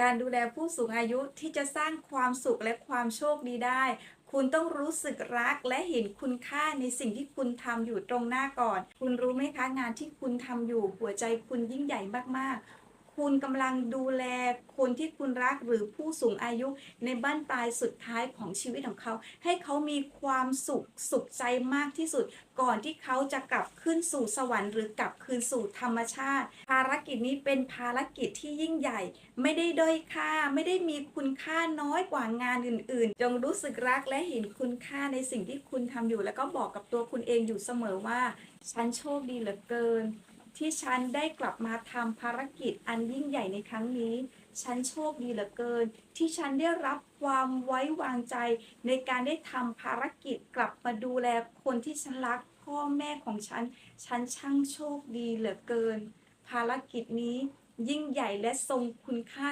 การดูแลผู้สูงอายุที่จะสร้างความสุขและความโชคดีได้ คุณต้องรู้สึกรักและเห็นคุณค่าในสิ่งที่คุณทำอยู่ตรงหน้าก่อน คุณรู้ไหมคะงานที่คุณทำอยู่หัวใจคุณยิ่งใหญ่มากๆ คุณกำลังดูแลคนที่คุณรักหรือผู้สูงอายุในบ้านปลายสุดท้ายของชีวิตของเขา ให้เขามีความสุขสุขใจมากที่สุด ก่อนที่เขาจะกลับขึ้นสู่สวรรค์หรือกลับคืนสู่ธรรมชาติ ภารกิจนี้เป็นภารกิจที่ยิ่งใหญ่ ไม่ได้ด้อยค่าไม่ได้มีคุณค่าน้อยกว่างานอื่น ๆ จงรู้สึกรักและเห็นคุณค่าในสิ่งที่คุณทำอยู่ แล้วก็บอกกับตัวคุณเองอยู่เสมอว่า ฉันโชคดีเหลือเกิน ที่ฉันได้กลับมาทำภารกิจอันยิ่งใหญ่ในครั้งนี้ ฉันโชคดีเหลือเกิน ที่ฉันได้รับความไว้วางใจในการได้ทำภารกิจกลับมาดูแลคนที่ฉันรักพ่อแม่ของฉัน ฉันช่างโชคดีเหลือเกิน ภารกิจนี้ยิ่งใหญ่และทรงคุณค่า